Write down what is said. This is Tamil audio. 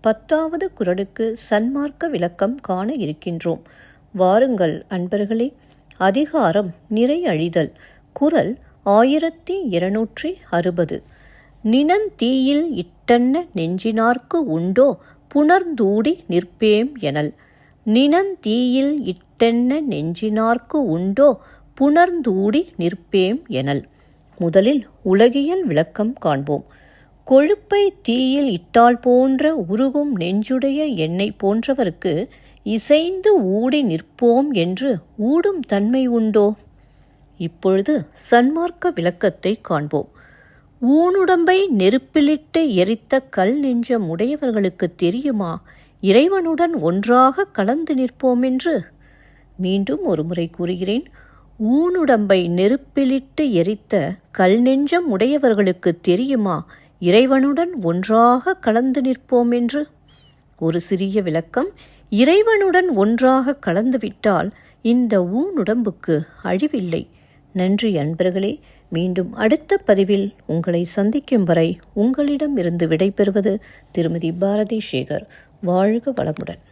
பத்தாவது குரலுக்கு சன்மார்க்க விளக்கம் காண இருக்கின்றோம். வாருங்கள் அன்பர்களே அதிகாரம் நிறையழிதல் குரல் ஆயிரத்தி இருநூற்றி அறுபது. நினந்தீயில் இட்டன்ன நெஞ்சினார்க்கு உண்டோ புணர்ந்தூடி நிற்பேம் எனல். நினந்தீயில் இட்டென்ன நெஞ்சினார்க்கு உண்டோ புணர்ந்தூடி நிற்பேம் எனல். முதலில் உலகியல் விளக்கம் காண்போம். கொழுப்பை தீயில் இட்டால் போன்ற உருகும் நெஞ்சுடைய எண்ணெய் போன்றவருக்கு இசைந்து ஊடி நிற்போம் என்று ஊடும் தன்மை உண்டோ? இப்பொழுது சன்மார்க்க விளக்கத்தை காண்போம். ஊனுடம்பை நெருப்பிலிட்டு எரித்த கல் நெஞ்சம் உடையவர்களுக்கு தெரியுமா? இறைவனுடன் ஒன்றாக கலந்து நிற்போம் என்று மீண்டும் ஒருமுறை கூறுகிறேன். ஊனுடம்பை நெருப்பிலிட்டு எரித்த கல் நெஞ்சம் உடையவர்களுக்கு தெரியுமா? இறைவனுடன் ஒன்றாக கலந்து நிற்போம் என்று ஒரு சிறிய விளக்கம். இறைவனுடன் ஒன்றாக கலந்துவிட்டால் இந்த ஊனுடம்புக்கு அழிவில்லை. நன்றி அன்பர்களே மீண்டும் அடுத்த பதிவில் உங்களை சந்திக்கும் வரை உங்களிடம் இருந்து விடைபெறுவது திருமதி பாரதி சேகர் வாழ்க வளமுடன்.